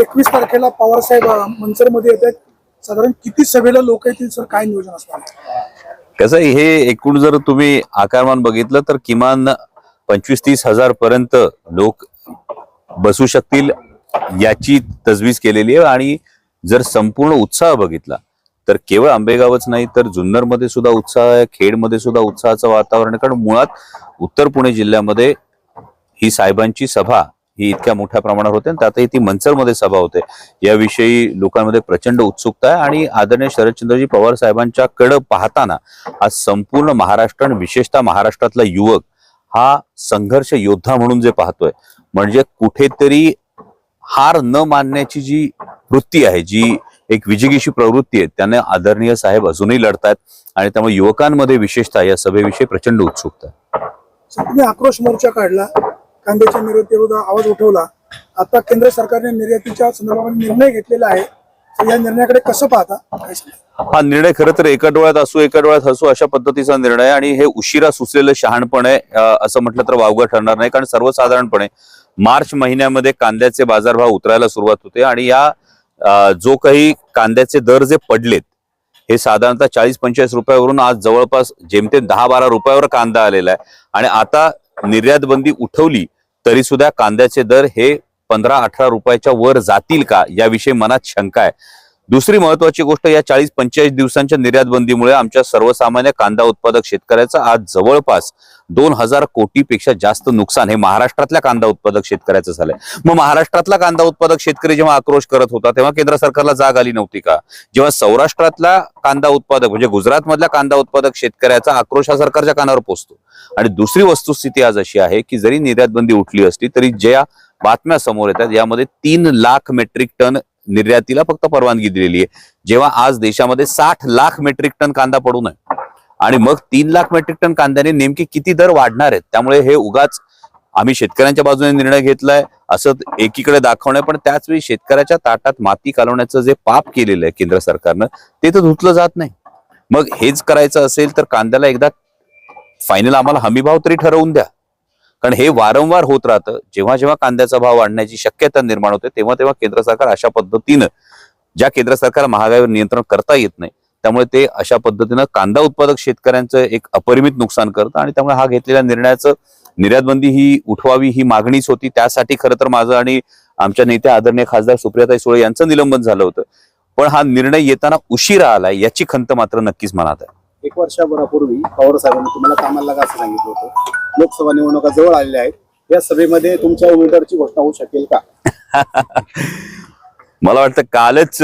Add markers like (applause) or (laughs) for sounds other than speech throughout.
एकवीस तारखेला पवार साहेब मंचरमध्ये येत आहेत. साधारण किती सभेला लोक येतील सर? काय नियोजन असणार कसं आहे, हे एकूण जर तुम्ही आकारमान बघितलं तर किमान पंचवीस तीस हजार पर्यंत लोक बसू शकतील याची तजवीज केलेली आहे. आणि जर संपूर्ण उत्साह बघितला तर केवळ आंबेगावच नाही तर जुन्नरमध्ये सुद्धा उत्साह आहे खेडमध्ये सुद्धा उत्साहाचं वातावरण आहे. कारण मुळात उत्तर पुणे जिल्ह्यामध्ये ही साहेबांची सभा ही इतक्या मोठ्या प्रमाणावर होते आणि त्यातही ती मंचरमध्ये सभा होते. याविषयी लोकांमध्ये प्रचंड उत्सुकता आहे आणि आदरणीय शरदचंद्रजी पवार साहेबांच्याकडं पाहताना आज संपूर्ण महाराष्ट्र आणि विशेषतः महाराष्ट्रातला युवक हा संघर्ष योद्धा म्हणून जे पाहतोय म्हणजे कुठेतरी हार न मानण्याची जी वृत्ती आहे जी एक विजिगीशी प्रवृत्ती आहे त्याने आदरणीय साहेब अजूनही लढतायत आणि त्यामुळे युवकांमध्ये विशेषतः या सभेविषयी प्रचंड उत्सुकता आक्रोश मोर्चा काढला. कांद्याच्या निर्यातीविरोधात आवाज उठवला. आता केंद्र सरकारने निर्यातीच्या संदर्भामध्ये निर्णय घेतलेला आहे. या निर्णयाकडे कसं पाहता? हा निर्णय खरं तर एका डोळ्यात असू एका डोळ्यात हसू अशा पद्धतीचा निर्णय आहे. आणि हे उशिरा सुचलेलं शहाणपण आहे असं म्हटलं तर वावगं ठरणार नाही. कारण सर्वसाधारणपणे मार्च महिन्यामध्ये कांद्याचे बाजारभाव उतरायला सुरुवात होते. आणि या जो काही कांद्याचे दर जे पडलेत हे साधारणतः चाळीस पंचेचाळीस रुपयावरून आज जवळपास जेमतेम दहा बारा रुपयावर कांदा आलेला आहे. आणि आता निर्यात बंदी उठवली तरी सुद्धा कांद्याचे दर हे पंधरा अठरा रुपयाच्या वर जातील का? याविषयी मनात शंका आहे. दुसरी महत्वाची गोष्ट या चाळीस पंचेचाळीस दिवसांच्या निर्यात बंदीमुळे आमच्या सर्वसामान्य कांदा उत्पादक शेतकऱ्याचं आज जवळपास दोन हजार कोटीपेक्षा जास्त नुकसान हे महाराष्ट्रातल्या कांदा उत्पादक शेतकऱ्याचं झालंय. मग महाराष्ट्रातला कांदा उत्पादक शेतकरी जेव्हा आक्रोश करत होता तेव्हा केंद्र सरकारला जाग आली नव्हती का? जेव्हा सौराष्ट्रातला कांदा उत्पादक म्हणजे गुजरातमधल्या कांदा उत्पादक शेतकऱ्याचा आक्रोश हा सरकारच्या कानावर पोहोचतो आणि दुसरी वस्तुस्थिती आज अशी आहे की जरी निर्यात बंदी उठली असली तरी ज्या बातम्या समोर येतात यामध्ये तीन लाख मेट्रिक टन निर्यातीला फक्त परवानगी दिलेली आहे. जेव्हा आज देशामध्ये साठ लाख मेट्रिक टन कांदा पडू नये आणि मग तीन लाख मेट्रिक टन कांद्याने नेमके किती दर वाढणार आहेत त्यामुळे हे उगाच आम्ही शेतकऱ्यांच्या बाजूने निर्णय घेतलाय असं एकीकडे दाखवणं पण त्याच वेळी शेतकऱ्याच्या ताटात माती कालवण्याचं जे पाप केलेलं आहे केंद्र सरकारनं ते तर धुतलं जात नाही. मग हेच करायचं असेल तर कांद्याला एकदा फायनल आम्हाला हमीभाव तरी ठरवून द्या. कारण हे वारंवार होत राहतं. जेव्हा जेव्हा कांद्याचा भाव वाढण्याची शक्यता निर्माण होते तेव्हा तेव्हा केंद्र सरकार अशा पद्धतीनं ज्या केंद्र सरकार महागाईवर नियंत्रण करता येत नाही त्यामुळे ते अशा पद्धतीनं कांदा उत्पादक शेतकऱ्यांचं एक अपरिमित नुकसान करतं आणि त्यामुळे हा घेतलेल्या निर्णयाचं निर्यात बंदी ही उठवावी ही मागणीच होती. त्यासाठी खरं तर माझं आणि आमच्या नेत्या आदरणीय खासदार सुप्रियाताई सुळे यांचं निलंबन झालं होतं. पण हा निर्णय येताना उशिरा आलाय याची खंत मात्र नक्कीच मनात आहे. एक वर्षाभरापूर्वी पवार साहेबांनी तुम्हाला कामाला लागा असं सांगितलं होतं. लोकसभा निवडणुका जवळ आलेल्या आहेत. या सभेमध्ये तुमच्या उमेदवारची घोषणा होऊ शकेल का? (laughs) मला वाटतं कालच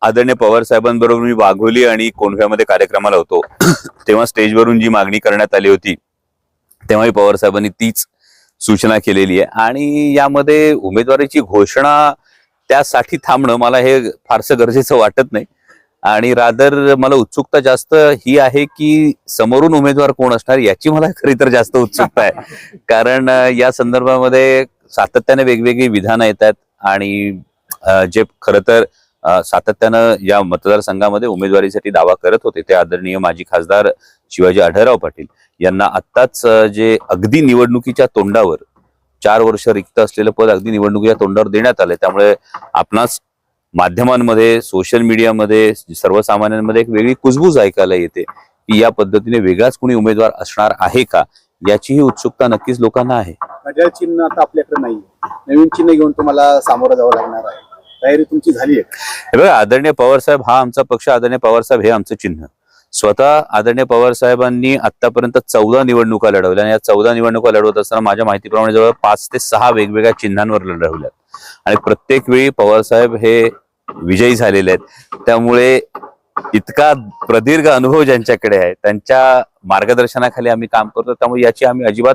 आदरणीय पवार साहेबांबरोबर मी वाघोली आणि कोंढव्यामध्ये कार्यक्रमाला होतो. (coughs) तेव्हा स्टेजवरून जी मागणी करण्यात आली होती तेव्हाही पवार साहेबांनी तीच सूचना केलेली आहे. आणि यामध्ये उमेदवारीची घोषणा त्यासाठी थांबणं मला हे फारसं गरजेचं वाटत नाही. आणि रादर मला उत्सुकता जास्त ही आहे की समोरून उमेदवार कोण असणार याची मला खरी तर जास्त उत्सुकता आहे. (laughs) कारण या संदर्भामध्ये सातत्याने वेगवेगळी विधानं येतात आणि जे खरं तर सातत्यानं या मतदारसंघामध्ये उमेदवारीसाठी दावा करत होते ते आदरणीय माजी खासदार शिवाजी आढळराव पाटील यांना आत्ताच जे अगदी निवडणुकीच्या तोंडावर चार वर्ष रिक्त असलेलं पद अगदी निवडणुकीच्या तोंडावर देण्यात आलंय. त्यामुळे आपणास माध्यमांमध्ये सोशल मीडियामध्ये सर्वसामान्यांमध्ये एक वेगळी कुजबूज ऐकायला येते की या पद्धतीने वेगळाच कोणी उमेदवार असणार आहे का? याचीही उत्सुकता नक्कीच लोकांना आहे. घड्याळ चिन्ह आता आपल्याकडे नाही नवीन चिन्ह घेऊन तुम्हाला सामोरं जावं लागणार आहे. तयारी तुमची झाली आहे हे बघा आदरणीय पवारसाहेब हा आमचा पक्ष आदरणीय पवारसाहेब हे आमचं चिन्ह. स्वतः आदरणीय पवार साहेबांनी आतापर्यंत चौदा निवडणुका लढवल्या आणि या चौदा निवडणुका लढवत असताना माझ्या माहितीप्रमाणे जवळ पाच ते सहा वेगवेगळ्या चिन्हांवर लढवल्यात. आणि प्रत्येक वेळी पवार साहेब हे विजयी झालेले आहेत. त्यामुळे इतका प्रदीर्घ अनुभव ज्यांच्याकडे आहे त्यांच्या मार्गदर्शनाखाली आम्ही काम करतो. त्यामुळे याची आम्ही अजिबात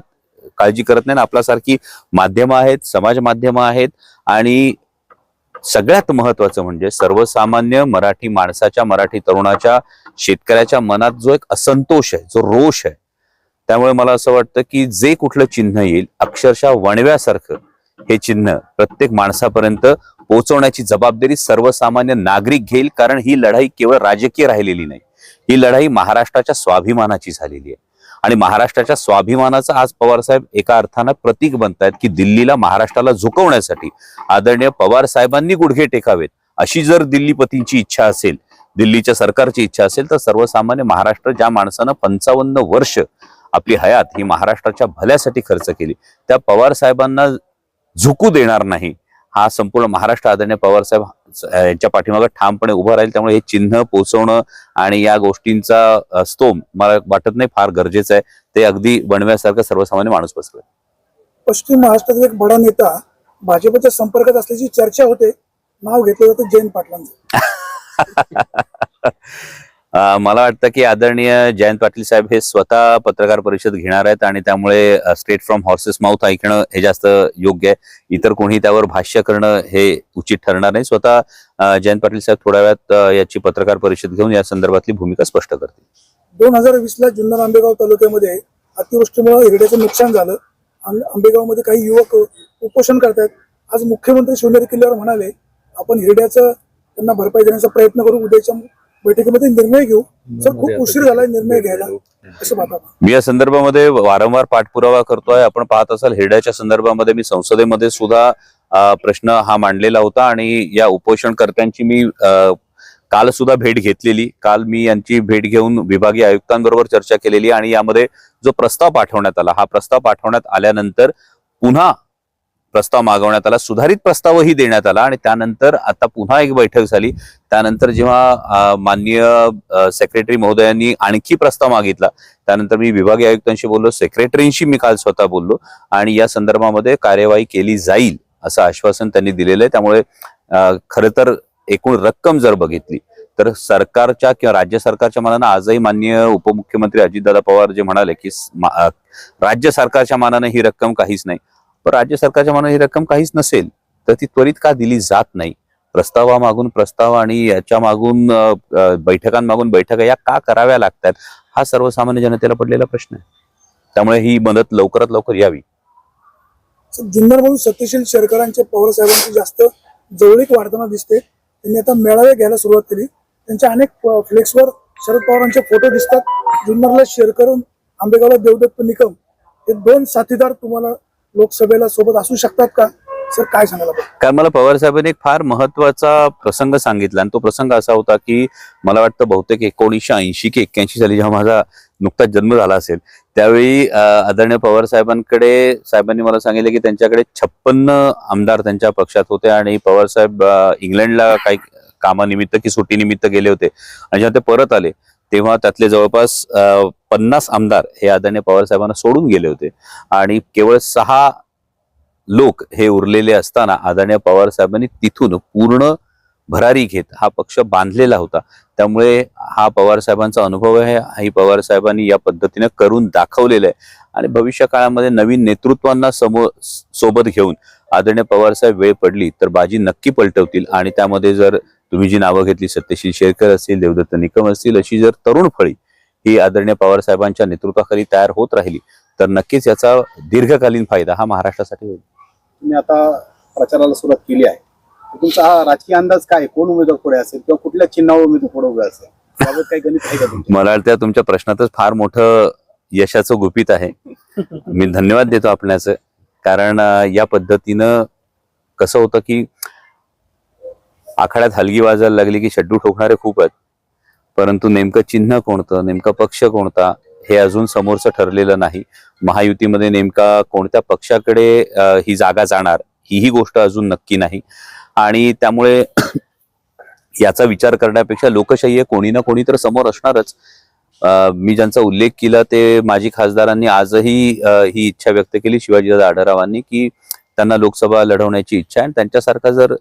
काळजी करत नाही. आपल्यासारखी माध्यमं आहेत समाज माध्यमं आहेत. आणि सगळ्यात महत्वाचं म्हणजे सर्वसामान्य मराठी माणसाच्या मराठी तरुणाच्या शेतकऱ्याच्या मनात जो एक असंतोष आहे जो रोष आहे त्यामुळे मला असं वाटतं की जे कुठलं चिन्ह येईल अक्षरशः वणव्यासारखं हे चिन्ह प्रत्येक माणसापर्यंत पोहोचवण्याची जबाबदारी सर्वसामान्य नागरिक घेईल कारण ही लढाई केवळ राजकीय राहिलेली नाही. ही लढाई महाराष्ट्राच्या स्वाभिमानाची झालेली आहे. आणि महाराष्ट्राच्या स्वाभिमानाचा आज पवार साहेब एका अर्थानं प्रतीक बनतायत की दिल्लीला महाराष्ट्राला झुकवण्यासाठी आदरणीय पवार साहेबांनी गुडघे टेकावेत. अशी जर दिल्लीपतींची इच्छा असेल दिल्लीच्या सरकारची इच्छा असेल तर सर्वसामान्य महाराष्ट्र ज्या माणसानं पंचावन्न वर्ष आपली हयात ही महाराष्ट्राच्या भल्यासाठी खर्च केली त्या पवार साहेबांना झुकू देणार नाही. हा संपूर्ण महाराष्ट्र आदरणीय पवार साहेब यांच्या पाठीमागे ठामपणे उभं राहील. त्यामुळे हे चिन्ह पोचवणं आणि या गोष्टींचा स्तोम मला वाटत नाही फार गरजेचं आहे. ते अगदी बनव्यासारखं सर्वसामान्य माणूस बसलं पश्चिम महाराष्ट्रातील एक बडा नेता भाजपच्या संपर्कात असल्याची चर्चा होते. नाव घेतलं जातं जयंत पाटलांचं. (laughs) मला वाटतं की आदरणीय जयंत पाटील साहेब हे स्वतः पत्रकार परिषद घेणार आहेत आणि त्यामुळे स्टेट फ्रॉम हॉर्सेस माउथ ऐकणं हे जास्त योग्य आहे. इतर कोणी त्यावर भाष्य करणं हे उचित ठरणार नाही. स्वतः जयंत पाटील साहेब थोड्या वेळात याची पत्रकार परिषद घेऊन या संदर्भातली भूमिका स्पष्ट करतील. दोन हजार वीस ला जुन्नर आंबेगाव तालुक्यामध्ये अतिवृष्टीमुळे हिरड्याचं नुकसान झालं. आंबे- आंबेगावमध्ये काही युवक उपोषण करतात आज मुख्यमंत्री शिवनेरी किल्ल्यावर म्हणाले आपण हिरड्याचं त्यांना भरपाई देण्याचा प्रयत्न करू उद्याच्या बैठकीमध्ये निर्णय घेऊ. सर खूप उशीर झाला निर्णय घ्यायला. असं मी या संदर्भामध्ये वारंवार पाठपुरावा करतोय. आपण पाहत असाल हिरड्याच्या संदर्भामध्ये मी संसदेमध्ये सुद्धा प्रश्न हा मांडलेला होता आणि या उपोषणकर्त्यांची मी काल सुद्धा भेट घेतलेली. काल मी यांची भेट घेऊन विभागीय आयुक्तांबरोबर चर्चा केलेली आणि यामध्ये जो प्रस्ताव पाठवण्यात आला हा प्रस्ताव पाठवण्यात आल्यानंतर पुन्हा प्रस्ताव मागवण्यात आला सुधारित प्रस्तावही देण्यात आला आणि त्यानंतर आता पुन्हा एक बैठक झाली. त्यानंतर जेव्हा माननीय सेक्रेटरी महोदयांनी आणखी प्रस्ताव मागितला त्यानंतर मी विभागीय आयुक्तांशी बोललो सेक्रेटरींशी मी काल स्वतः बोललो आणि या संदर्भामध्ये कार्यवाही केली जाईल असं आश्वासन त्यांनी दिलेलं आहे. त्यामुळे खरं तर एकूण रक्कम जर बघितली तर सरकारच्या किंवा राज्य सरकारच्या मानानं आजही माननीय उपमुख्यमंत्री अजितदादा पवार जे म्हणाले की राज्य सरकारच्या मानानं ही रक्कम काहीच नाही. पण राज्य सरकारच्या मनात ही रक्कम काहीच नसेल तर ती त्वरित का दिली जात नाही? प्रस्तावा मागून प्रस्ताव आणि याच्या मागून बैठकांमागून बैठका या का कराव्या लागतात? हा सर्वसामान्य जनतेला पडलेला प्रश्न आहे. त्यामुळे ही मदत लवकरात लवकर यावी. जुन्नरमधून सत्यशील शेरकरांच्या पवार साहेबांची जास्त जवळीक वाढताना दिसते. त्यांनी आता मेळावे घ्यायला सुरुवात केली. त्यांच्या अनेक फ्लेक्सवर शरद पवारांचे फोटो दिसतात. जुन्नरला शेरकर आंबेगावला देवदत्त निकम हे दोन साथीदार तुम्हाला लोकसभेला सोबत असू शकतात का? सर काय सांगायला कारण मला पवार साहेबांनी एक फार महत्त्वाचा प्रसंग सांगितला आणि तो प्रसंग असा होता की मला वाटतं बहुतेक एकोणीसशे ऐंशी की एक्क्याऐंशी साली जेव्हा माझा नुकताच जन्म झाला असेल त्यावेळी आदरणीय पवार साहेबांकडे साहेबांनी मला सांगितलं की त्यांच्याकडे छप्पन्न आमदार त्यांच्या पक्षात होते आणि पवार साहेब इंग्लंडला काही कामानिमित्त की सुट्टीनिमित्त गेले होते आणि जेव्हा ते परत आले तेव्हा त्यातले जवळपास पन्नास आमदार हे आदरणीय पवार साहेबांना सोडून गेले होते. आणि केवळ सहा लोक हे उरलेले असताना आदरणीय पवार साहेबांनी तिथून पूर्ण भरारी घेत हा पक्ष बांधलेला होता. त्यामुळे हा पवार साहेबांचा अनुभव आहे हाही पवार साहेबांनी या पद्धतीने करून दाखवलेलं आहे. आणि भविष्य काळामध्ये नवीन नेतृत्वांना समोर सोबत घेऊन आदरणीय पवार साहेब वेळ पडली तर बाजी नक्की पलटवतील. आणि त्यामध्ये जर तुम्ही जी नावं घेतली सत्यशील शेरकर असतील देवदत्त निकम असतील अशी जर तरुण फळी ही आदरणीय पवार साहेबांच्या नेतृत्वाखाली तयार होत राहिली तर नक्कीच याचा दीर्घकालीन फायदा हा महाराष्ट्रासाठी होईल. तुम्ही आता प्रचाराला सुरुवात केली आहे. तुमचा हा राजकीय अंदाज काय? कोण उमेदवार पुढे असेल किंवा कुठल्या चिन्हावर उमेदवार पुढे उभे असेल? काही गणित आहे का मला वाटतं तुमच्या प्रश्नातच फार मोठं यशाचं गुपित आहे. मी धन्यवाद देतो आपल्याचं. कारण या पद्धतीनं कसं होतं की आखाड्यात हलगी वाजायला लागली की शड्डू ठोकणारे खूप आहेत परंतु नेमकं चिन्ह कोणतं नेमका पक्ष कोणता हे अजून समोरचं ठरलेलं नाही. महायुतीमध्ये नेमका कोणत्या पक्षाकडे ही जागा जाणार हीही गोष्ट अजून नक्की नाही. आणि त्यामुळे याचा विचार करण्यापेक्षा लोकशाही आहे कोणी ना कोणी तर समोर असणारच. मी ज्यांचा उल्लेख केला ते माजी खासदारांनी आजही ही इच्छा व्यक्त केली शिवाजीदादा आढरावांनी की त्यांना लोकसभा लढवण्याची इच्छा आहे. आणि त्यांच्यासारखा जर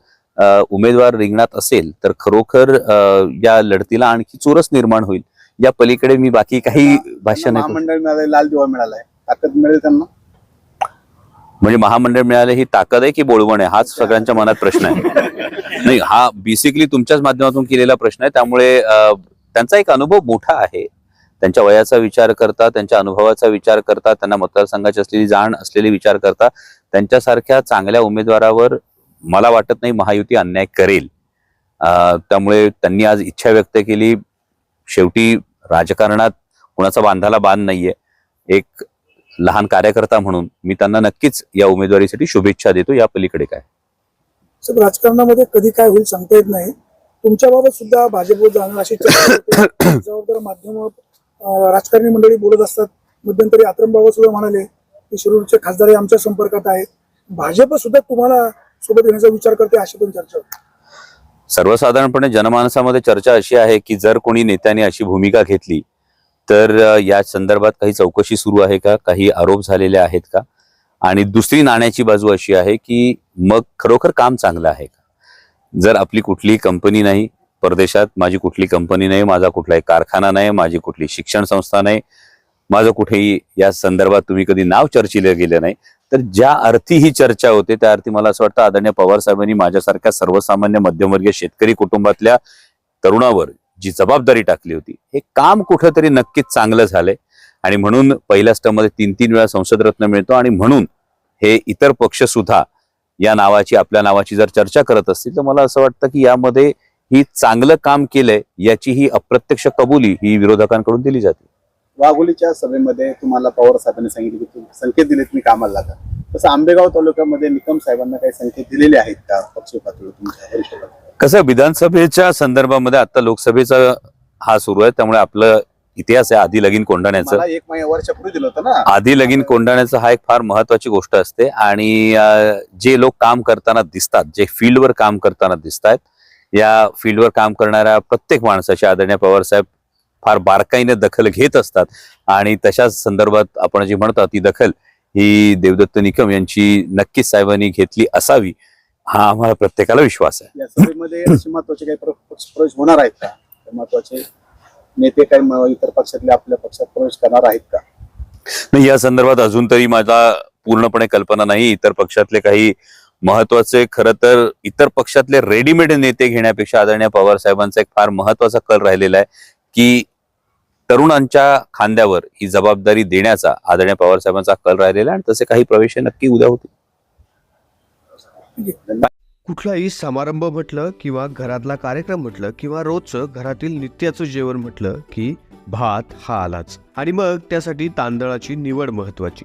उमेदवार रिंगणात असेल तर खरोखर या लढतीला आणखी चोरस निर्माण होईल. या पलीकडे मी बाकी काही भाष्य त्यांना नाही करू. महामंडळ लाल दिवा मिळालाय. ताकद मिळेल त्यांना? म्हणजे महामंडळ मिळाले ही ताकद आहे की बोलवण आहे? हाच सगळ्यांच्या मनात प्रश्न आहे. नाही हा बेसिकली तुमच्याच माध्यमातून केलेला प्रश्न आहे. त्यामुळे त्यांचा एक अनुभव मोठा आहे. त्यांच्या वयाचा विचार करता त्यांच्या अनुभवाचा विचार करता त्यांना मतदारसंघाची असलेली जाण असलेली विचार करता त्यांच्यासारख्या चांगल्या उमेदवारावर मला वाटत नाही महायुती अन्याय करेल. त्यामुळे त्यांनी आज इच्छा व्यक्त केली. शेवटी राजकारणात कुणाचा बांधाला बांध नाहीये. एक लहान कार्यकर्ता म्हणून मी त्यांना नक्कीच या उमेदवारीसाठी शुभेच्छा देतो. या पलीकडे काय? सर राजकारणामध्ये कधी काय होईल सांगता येत नाही. तुमच्याबाबत सुद्धा भाजपवर जाणं अशी जबाबदार माध्यम राजकारणी मंडळी बोलत असतात. मध्यंतरी आत्रम बाबा सुद्धा म्हणाले की शिरूरचे खासदार आमच्या संपर्कात आहेत. भाजप सुद्धा तुम्हाला सोबत येण्याचा विचार करते अशी पण चर्चा होती. सर्वसाधारणपणे जनमानसामध्ये चर्चा अशी आहे की जर कोणी नेत्याने अशी भूमिका घेतली तर या संदर्भात काही चौकशी सुरू आहे का? काही आरोप झालेले आहेत का? आणि दुसरी नाण्याची बाजू अशी आहे की मग खरोखर काम चांगलं आहे का? जर आपली कुठलीही कंपनी नाही परदेशात माझी कुठली कंपनी नाही माझा कुठलाही कारखाना नाही माझी कुठली शिक्षण संस्था नाही माझं कुठेही या संदर्भात तुम्ही कधी नाव चर्चिलं गेलं नाही तर ज्या अर्थी ही चर्चा होते त्या अर्थी मला असं वाटतं आदरणीय पवार साहेबांनी माझ्यासारख्या सर्वसामान्य मध्यमवर्गीय शेतकरी कुटुंबातल्या तरुणावर जी जबाबदारी टाकली होती हे काम कुठंतरी नक्कीच चांगलं झालंय. आणि म्हणून पहिल्या स्टमध्ये तीन तीन वेळा संसद रत्न मिळतो आणि म्हणून हे इतर पक्ष सुद्धा या नावाची आपल्या नावाची जर चर्चा करत असतील तर मला असं वाटतं की यामध्ये ही चांगलं काम केलंय याची ही अप्रत्यक्ष कबुली ही विरोधकांकडून दिली जाते. वाघोलीच्या सभेमध्ये तुम्हाला पवार साहेबांनी सांगितले की तुम्ही संकेत दिले तुम्ही कामाला लागा तसं आंबेगाव तालुक्यामध्ये निकम साहेबांना काही संकेत दिलेले आहेत का? पक्ष पातळीवर तुमच्या वरिष्ठ? कसं विधानसभेच्या संदर्भामध्ये आता लोकसभेचा हा सुरू आहे त्यामुळे आपलं इतिहास आहे आधी लगीन कोंडाण्याचं एक महिना वर्षापूर्वी दिलं होतं ना. आधी लगीन कोंडाण्याचं हा एक फार महत्वाची गोष्ट असते आणि जे लोक काम करताना दिसतात जे फील्डवर काम करताना दिसतात या फील्डवर काम करणाऱ्या प्रत्येक माणसाची आदरणीय पवार साहेब फार बारकाईने दखल घेत असतात. आणि तशाच संदर्भात आपण जी म्हणतो ती दखल ही देवदत्त निकम यांची नक्कीच साहेबांनी घेतली असावी हा आम्हाला प्रत्येकाला विश्वास आहे. या सभेमध्ये असे महत्त्वाचे काही प्र- पक्ष प्रवेश होणार आहेत का? महत्त्वाचे नेते काही इतर पक्षातले आपल्या पक्षात प्रवेश करणार आहेत का? नाही या संदर्भात अजून तरी माझा पूर्णपणे कल्पना नाही. इतर पक्षातले काही महत्त्वाचे खरं तर इतर पक्षातले रेडीमेड नेते घेण्यापेक्षा आदरणीय पवार साहेबांचा एक फार महत्त्वाचा कल राहिलेला आहे की तरुणांच्या खांद्यावर ही जबाबदारी देण्याचा आदरणीय पवार साहेबांचा कल राहिलेला आहे आणि तसे काही प्रवेश नक्की उद्या होतील. कुठलाही समारंभ म्हटलं किंवा घरातला कार्यक्रम म्हटलं किंवा रोजचं घरातील नित्याचं जेवण म्हटलं की भात हा आलाच. आणि मग त्यासाठी तांदळाची निवड महत्वाची